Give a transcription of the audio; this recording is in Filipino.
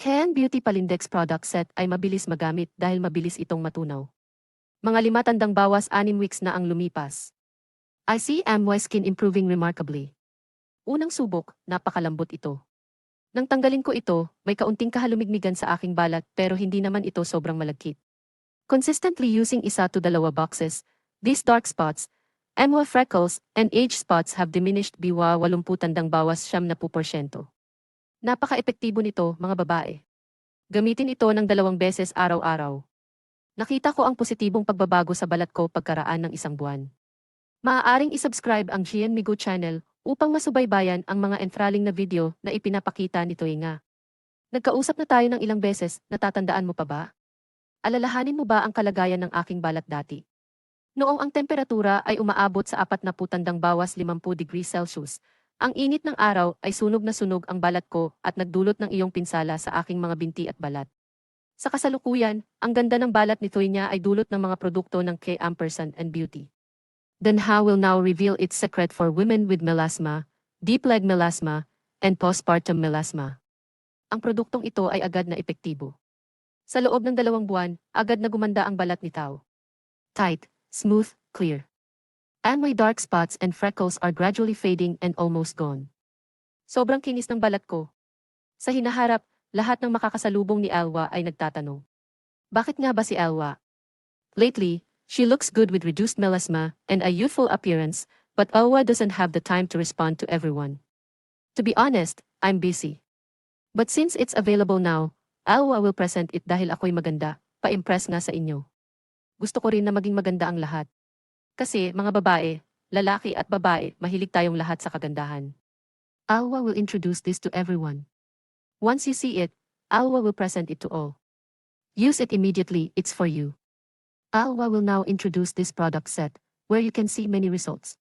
Ken Beauty Palindex Product Set ay mabilis magamit dahil mabilis itong matunaw. Mga lima tandang bawas 6 weeks na ang lumipas. I see my skin improving remarkably. Unang subok, napakalambot ito. Nang tanggalin ko ito, may kaunting kahalumigmigan sa aking balat pero hindi naman ito sobrang malagkit. Consistently using isa to dalawa boxes, these dark spots, MWA freckles, and age spots have diminished biwa 80 tandang bawas 70%. Napaka-epektibo nito, mga babae. Gamitin ito ng dalawang beses araw-araw. Nakita ko ang positibong pagbabago sa balat ko pagkaraan ng isang buwan. Maaaring isubscribe ang Gian Migo channel upang masubaybayan ang mga enthralling na video na ipinapakita nito nga. Nagkausap na tayo ng ilang beses, natatandaan mo pa ba? Alalahanin mo ba ang kalagayan ng aking balat dati? Noong ang temperatura ay umaabot sa 40 tandang bawas 50 degrees Celsius, ang init ng araw ay sunog na sunog ang balat ko at nagdulot ng iyong pinsala sa aking mga binti at balat. Sa kasalukuyan, ang ganda ng balat nito niya ay dulot ng mga produkto ng K Ampersand and Beauty. How will now reveal its secret for women with melasma, deep leg melasma, and postpartum melasma. Ang produktong ito ay agad na epektibo. Sa loob ng dalawang buwan, agad na gumanda ang balat ni Tao. Tight, smooth, clear. And my dark spots and freckles are gradually fading and almost gone. Sobrang kinis ng balat ko. Sa hinaharap, lahat ng makakasalubong ni Alwa ay nagtatanong. Bakit nga ba si Alwa? Lately, she looks good with reduced melasma and a youthful appearance, but Alwa doesn't have the time to respond to everyone. To be honest, I'm busy. But since it's available now, Alwa will present it dahil ako'y maganda, pa-impress nga sa inyo. Gusto ko rin na maging maganda ang lahat. Kasi, mga babae, lalaki at babae, mahilig tayong lahat sa kagandahan. Alwa will introduce this to everyone. Once you see it, Alwa will present it to all. Use it immediately, it's for you. Alwa will now introduce this product set, where you can see many results.